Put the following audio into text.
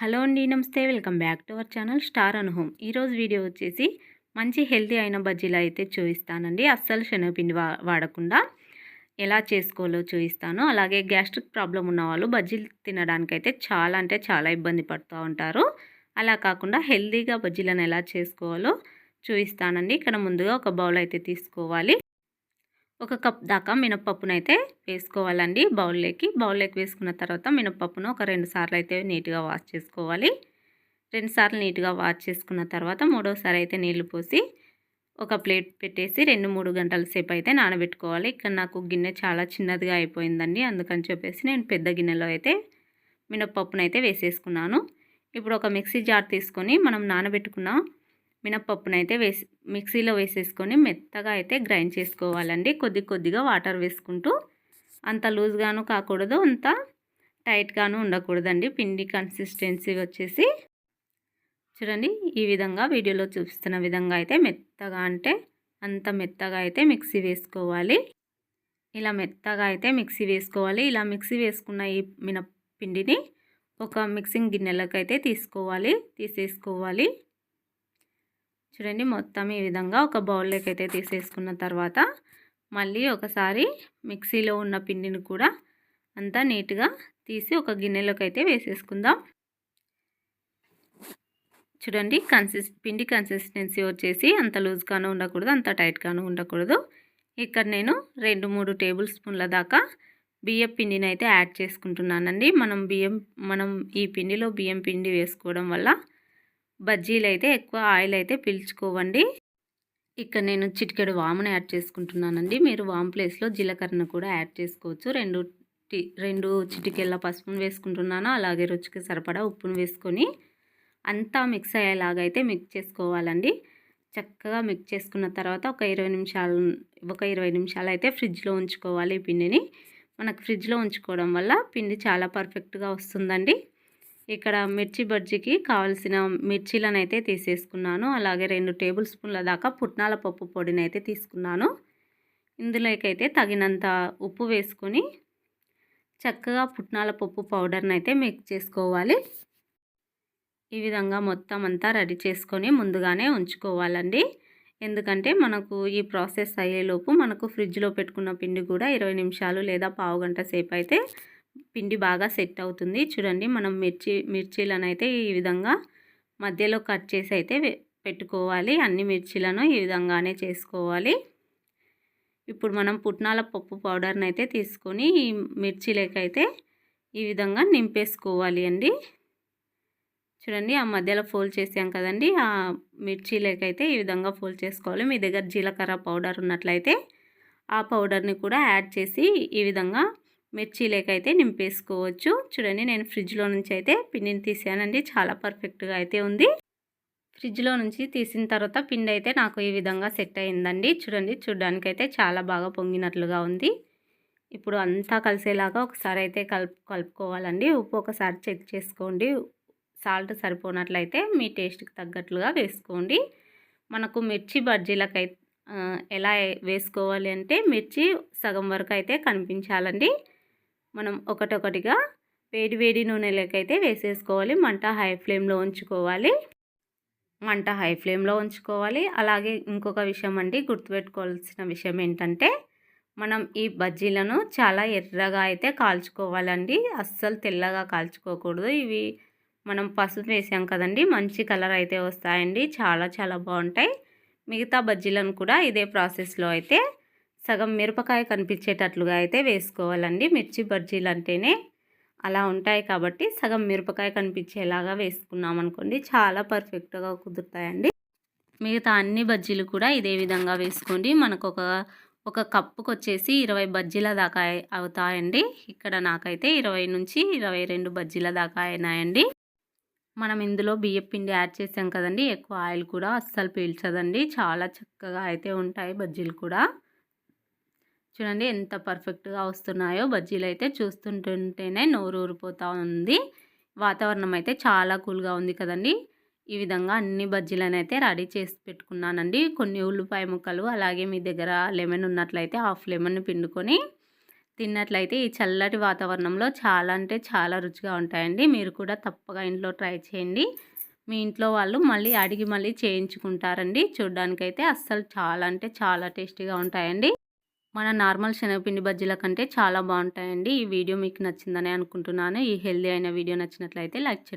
Hello అండి namaste. Welcome back to our channel star on home. ఈరోజు video వచ్చేసి మంచి హెల్తీ అయిన బజ్జీలు అయితే చూపిస్తానండి. అస్సలు శనగపిండి వా వాడకుండా ఎలా చేసుకోవాలో చూపిస్తాను. అలాగే గ్యాస్ట్రిక్ ప్రాబ్లం ఉన్న వాళ్ళు బజ్జీలు తినడానికైతే చాలా అంటే చాలా ఇబ్బంది పడుతూ ఉంటారు. అలా కాకుండా హెల్తీగా బజ్జీలను ఎలా చేసుకోవాలో చూపిస్తానండి. ఇక్కడ ముందుగా ఒక బౌల్ అయితే తీసుకోవాలి. ఒక కప్ దాకా మినప్పప్పునైతే వేసుకోవాలండి. బౌల్లోకి బౌల్లోకి వేసుకున్న తర్వాత మినప్పప్పును ఒక రెండు సార్లు అయితే నీట్గా వాష్ చేసుకోవాలి. రెండు సార్లు నీట్గా వాష్ చేసుకున్న తర్వాత మూడోసారి అయితే నీళ్ళు పోసి ఒక ప్లేట్ పెట్టేసి రెండు మూడు గంటల సేపు అయితే నానబెట్టుకోవాలి. ఇక్కడ నాకు గిన్నె చాలా చిన్నదిగా అయిపోయిందండి. అందుకని చెప్పేసి నేను పెద్ద గిన్నెలో అయితే మినప్పప్పునైతే వేసేసుకున్నాను. ఇప్పుడు ఒక మిక్సీ జార్ తీసుకొని మనం నానబెట్టుకున్న మినప్పప్పునైతే వేసి మిక్సీలో వేసేసుకొని మెత్తగా అయితే గ్రైండ్ చేసుకోవాలండి. కొద్ది కొద్దిగా వాటర్ వేసుకుంటూ అంత లూజ్గాను కాకూడదు అంత టైట్గాను ఉండకూడదండి. పిండి కన్సిస్టెన్సీ వచ్చేసి చూడండి ఈ విధంగా వీడియోలో చూపిస్తున్న విధంగా అయితే మెత్తగా అంటే అంత మెత్తగా అయితే మిక్సీ వేసుకోవాలి. ఇలా మెత్తగా అయితే మిక్సీ వేసుకోవాలి. ఇలా మిక్సీ వేసుకున్న ఈ మినపిండిని ఒక మిక్సింగ్ గిన్నెలకు అయితే తీసుకోవాలి తీసేసుకోవాలి. చూడండి మొత్తం ఈ విధంగా ఒక బౌల్లోకి అయితే తీసేసుకున్న తర్వాత మళ్ళీ ఒకసారి మిక్సీలో ఉన్న పిండిని కూడా అంతా నీట్గా తీసి ఒక గిన్నెలోకి అయితే వేసేసుకుందాం. చూడండి కన్సిస్ పిండి కన్సిస్టెన్సీ వచ్చేసి అంత లూజ్గానూ ఉండకూడదు అంత టైట్గాను ఉండకూడదు. ఇక్కడ నేను రెండు మూడు టేబుల్ స్పూన్ల దాకా బియ్యం పిండిని అయితే యాడ్ చేసుకుంటున్నానండి. మనం బియ్యం మనం ఈ పిండిలో బియ్యం పిండి వేసుకోవడం వల్ల బజ్జీలు అయితే ఎక్కువ ఆయిల్ అయితే పీల్చుకోవండి. ఇక్కడ నేను చిటికెడు వామును యాడ్ చేసుకుంటున్నానండి. మీరు వామ్ ప్లేస్లో జీలకర్రను కూడా యాడ్ చేసుకోవచ్చు. రెండు టీ రెండు చిటికెళ్ళ పసుపును వేసుకుంటున్నాను. అలాగే రుచికి సరిపడా ఉప్పును వేసుకొని అంతా మిక్స్ అయ్యేలాగా అయితే మిక్స్ చేసుకోవాలండి. చక్కగా మిక్స్ చేసుకున్న తర్వాత ఒక ఇరవై నిమిషాలు ఒక ఇరవై నిమిషాలు అయితే ఫ్రిడ్జ్లో ఉంచుకోవాలి ఈ పిండిని. మనకు ఫ్రిడ్జ్లో ఉంచుకోవడం వల్ల పిండి చాలా పర్ఫెక్ట్గా వస్తుందండి. ఇక్కడ మిర్చి బజ్జీకి కావాల్సిన మిర్చీలను అయితే తీసేసుకున్నాను. అలాగే రెండు టేబుల్ స్పూన్ల దాకా పుట్నాల పప్పు పొడిని అయితే తీసుకున్నాను. ఇందులోకైతే తగినంత ఉప్పు వేసుకొని చక్కగా పుట్నాల పప్పు పౌడర్ని అయితే మిక్స్ చేసుకోవాలి. ఈ విధంగా మొత్తం అంతా రెడీ చేసుకొని ముందుగానే ఉంచుకోవాలండి. ఎందుకంటే మనకు ఈ ప్రాసెస్ అయ్యేలోపు మనకు ఫ్రిడ్జ్లో పెట్టుకున్న పిండి కూడా ఇరవై నిమిషాలు లేదా పావు గంట సేపు అయితే పిండి బాగా సెట్ అవుతుంది. చూడండి మనం మిర్చి మిర్చీలను అయితే ఈ విధంగా మధ్యలో కట్ చేసి అయితే పెట్టుకోవాలి. అన్ని మిర్చీలను ఈ విధంగానే చేసుకోవాలి. ఇప్పుడు మనం పుట్నాల పప్పు పౌడర్ని అయితే తీసుకొని ఈ మిర్చీలకైతే ఈ విధంగా నింపేసుకోవాలి అండి. చూడండి ఆ మధ్యలో ఫోల్డ్ చేసాం కదండి. ఆ మిర్చీలకైతే ఈ విధంగా ఫోల్డ్ చేసుకోవాలి. మీ దగ్గర జీలకర్ర పౌడర్ ఉన్నట్లయితే ఆ పౌడర్ని కూడా యాడ్ చేసి ఈ విధంగా మిర్చి అయితే నింపేసుకోవచ్చు. చూడండి నేను ఫ్రిడ్జ్లో నుంచి అయితే పిండిని తీసానండి. చాలా పర్ఫెక్ట్గా అయితే ఉంది. ఫ్రిడ్జ్లో నుంచి తీసిన తర్వాత పిండి అయితే నాకు ఈ విధంగా సెట్ అయిందండి. చూడండి చూడ్డానికైతే చాలా బాగా పొంగినట్లుగా ఉంది. ఇప్పుడు అంతా కలిసేలాగా ఒకసారి అయితే కలుపు కలుపుకోవాలండి. ఉప్పు ఒకసారి చెక్ చేసుకోండి. సాల్ట్ సరిపోనట్లయితే మీ టేస్ట్కి తగ్గట్లుగా వేసుకోండి. మనకు మిర్చి బజ్జీలకైతే ఎలా వేసుకోవాలి అంటే మిర్చి సగం వరకు అయితే కనిపించాలండి. మనం ఒకటొకటిగా వేడి వేడి నూనెలకైతే వేసేసుకోవాలి. మంట హై ఫ్లేమ్లో ఉంచుకోవాలి. మంట హై ఫ్లేమ్లో ఉంచుకోవాలి. అలాగే ఇంకొక విషయం అండి గుర్తుపెట్టుకోవాల్సిన విషయం ఏంటంటే మనం ఈ బజ్జీలను చాలా ఎర్రగా అయితే కాల్చుకోవాలండి. అస్సలు తెల్లగా కాల్చుకోకూడదు. ఇవి మనం పసుపు వేసాం కదండి మంచి కలర్ అయితే వస్తాయండి. చాలా చాలా బాగుంటాయి. మిగతా బజ్జీలను కూడా ఇదే ప్రాసెస్లో అయితే సగం మిరపకాయ కనిపించేటట్లుగా అయితే వేసుకోవాలండి. మిర్చి బజ్జీలు అంటేనే అలా ఉంటాయి కాబట్టి సగం మిరపకాయ కనిపించేలాగా వేసుకున్నాం అనుకోండి చాలా పర్ఫెక్ట్గా కుదురుతాయండి. మిగతా అన్ని బజ్జీలు కూడా ఇదే విధంగా వేసుకోండి. మనకు ఒక ఒక కప్పుకు వచ్చేసి ఇరవై బజ్జీల దాకా అవుతాయండి. ఇక్కడ నాకైతే ఇరవై నుంచి ఇరవై రెండు బజ్జీల దాకా అయినాయండి. మనం ఇందులో బియ్యం పిండి యాడ్ చేసాం కదండి. ఎక్కువ ఆయిల్ కూడా అస్సలు పీల్చదండి. చాలా చక్కగా అయితే ఉంటాయి బజ్జీలు కూడా. చూడండి ఎంత పర్ఫెక్ట్గా వస్తున్నాయో. బజ్జీలు అయితే చూస్తుంటుంటేనే నోరు ఊరిపోతూ ఉంది. వాతావరణం అయితే చాలా కూల్గా ఉంది కదండి. ఈ విధంగా అన్ని బజ్జీలను అయితే రెడీ చేసి పెట్టుకున్నానండి. కొన్ని ఉల్లిపాయ ముక్కలు అలాగే మీ దగ్గర లెమన్ ఉన్నట్లయితే హాఫ్ లెమన్ పిండుకొని తిన్నట్లయితే ఈ చల్లటి వాతావరణంలో చాలా అంటే చాలా రుచిగా ఉంటాయండి. మీరు కూడా తప్పగా ఇంట్లో ట్రై చేయండి. మీ ఇంట్లో వాళ్ళు మళ్ళీ అడిగి మళ్ళీ చేయించుకుంటారండి. చూడ్డానికైతే అస్సలు చాలా అంటే చాలా టేస్టీగా ఉంటాయండి. మన నార్మల్ శనగపిండి బజ్జీల కంటే చాలా బాగుంటాయండి. ఈ వీడియో మీకు నచ్చిందని అనుకుంటున్నాను. ఈ హెల్దీ అయిన వీడియో నచ్చినట్లయితే లైక్ చేయండి.